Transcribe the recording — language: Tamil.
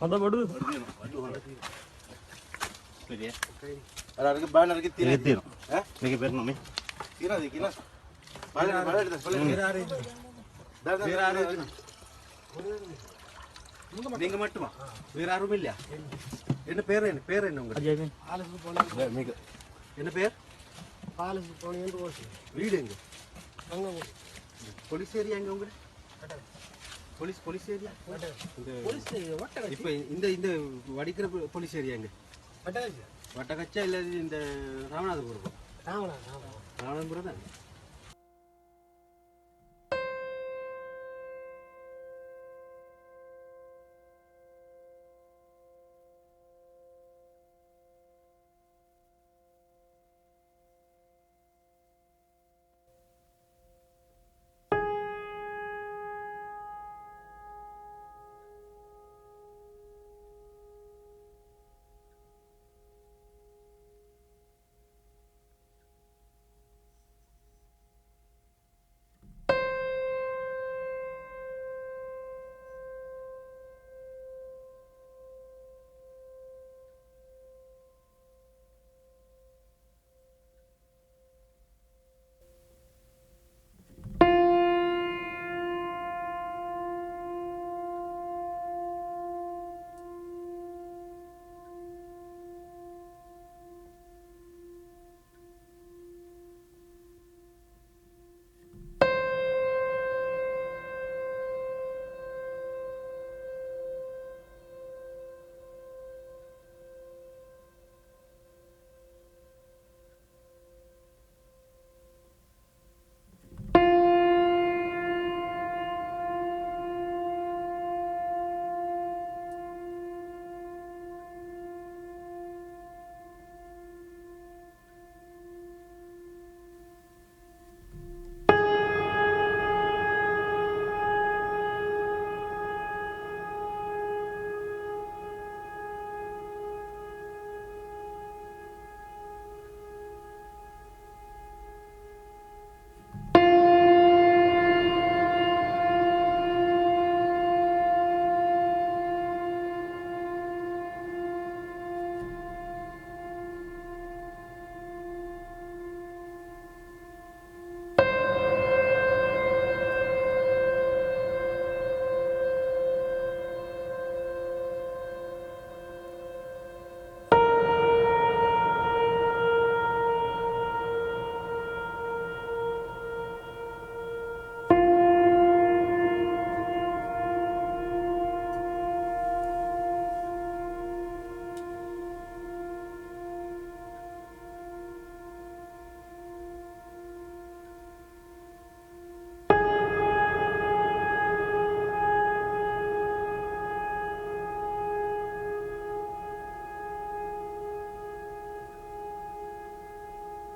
பதப்படுது சரியா அதுக்கு பேனர் இருக்கு தீர தீரும். நீங்க பேர் நம்ம தீராது கீழே. மழை மட்டுமா? வேற யாரும் இல்லையா? என்ன பேர் என்ன? பேர் என்ன உங்களுக்கு? என்ன பேர்? வீடு எங்க? போலீஸ் ஏரியா எங்க உங்களுக்கு போலீஸ் போலீஸ் ஏரியா? இப்போ இந்த இந்த வடிக்கிற போலீஸ் ஏரியா எங்க? வட்டக்கச்சா இல்லை இந்த ராமநாதபுரம். ராமநாதபுரம் தான்?